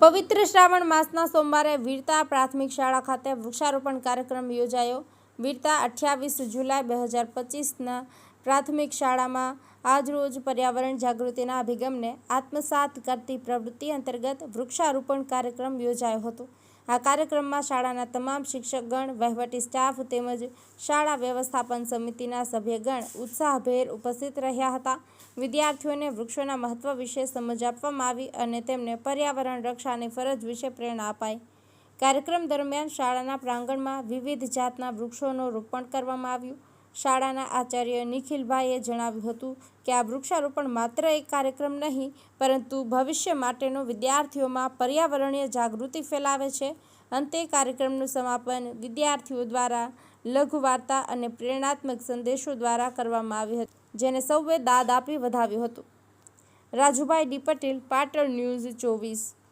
પવિત્ર શ્રાવણ માસના સોમવારે વીરતા પ્રાથમિક શાળા ખાતે વૃક્ષારોપણ કાર્યક્રમ યોજાયો. વીરતા અઠ્યાવીસ જુલાઈ બે હજાર પચીસના પ્રાથમિક શાળામાં આજરોજ પર્યાવરણ જાગૃતિના અભિગમને આત્મસાત કરતી પ્રવૃત્તિ અંતર્ગત વૃક્ષારોપણ કાર્યક્રમ યોજાયો હતો. આ કાર્યક્રમમાં શાળાના તમામ શિક્ષકગણ, વહીવટી સ્ટાફ તેમજ શાળા વ્યવસ્થાપન સમિતિના સભ્યગણ ઉત્સાહભેર ઉપસ્થિત રહ્યા હતા. વિદ્યાર્થીઓને વૃક્ષોના મહત્વ વિશે સમજ આપવામાં આવી અને તેમને પર્યાવરણ રક્ષાની ફરજ વિશે પ્રેરણા અપાઈ. કાર્યક્રમ દરમિયાન શાળાના પ્રાંગણમાં વિવિધ જાતના વૃક્ષોનું રોપણ કરવામાં આવ્યું. શાળાના આચાર્ય નિખિલભાઈએ જણાવ્યું હતું કે આ વૃક્ષારોપણ માત્ર એક કાર્યક્રમ નહીં, પરંતુ ભવિષ્ય માટેનો વિદ્યાર્થીઓમાં પર્યાવરણીય જાગૃતિ ફેલાવે છે. અંતે કાર્યક્રમનું સમાપન વિદ્યાર્થીઓ દ્વારા લઘુ વાર્તા અને પ્રેરણાત્મક સંદેશો દ્વારા કરવામાં આવ્યું હતું, જેને સૌએ દાદ આપી વધાવ્યું હતું. રાજુભાઈ ડી પટેલ, પાટણ ન્યૂઝ ચોવીસ.